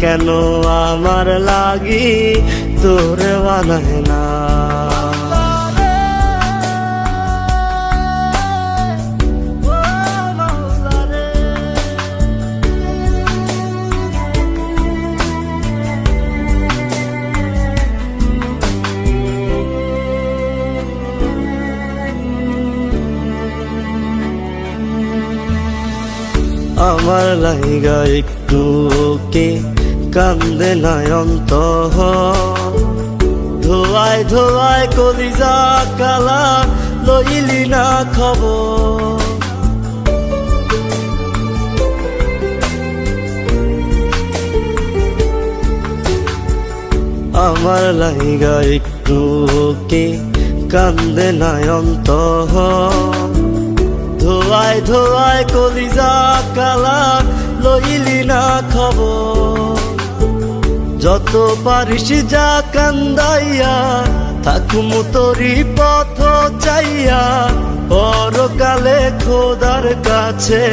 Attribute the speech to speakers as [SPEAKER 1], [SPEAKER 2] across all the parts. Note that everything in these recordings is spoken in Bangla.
[SPEAKER 1] কেন আমার লাগি তোরে বানাইলা আমার লাইগা একটু কে কান্দে নয়ন্ত ধোয়ায় ধোয়ায় কলিজা কালা লইলি না খবর। আমার লাইগা একটু কে কান্দে নয়ন্ত ধোয়ায় ধোয়ায় কলিজা কালা লইলি না খবর। পারিস যা কান্দাইয়া, থাকুম তোরি পথ চাইয়া। পরকালে খোদার কাছে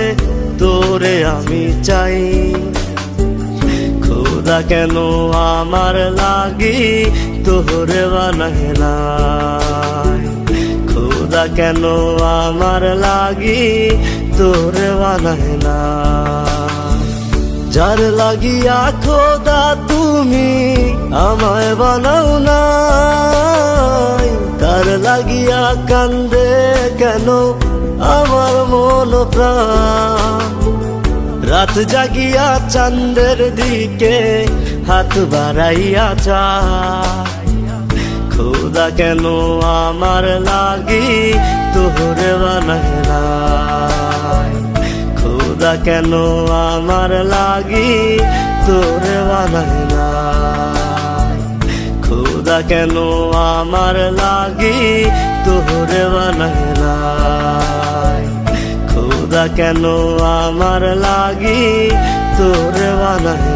[SPEAKER 1] তোরে আমি চাই। খোদা কেন আমার লাগি তোরে বানাইলাই খোদা কেন আমার লাগি তোরে বানাইলা যার লাগিয়া খোদা তুমি আমায় বানাও না তার লাগিয়া কান্দে কেন আমার মন রাত জাগিয়া চান্দের দিকে হাত বাড়াইয়া চায় খোদা কেন আমার লাগি তোহরে খোদা কেন আমার লাগি তোরে বানাইলাই খোদা, কেন আমার লাগি তোহরে বানাইলাই খোদা, কেন আমার লাগি তোরে বানাই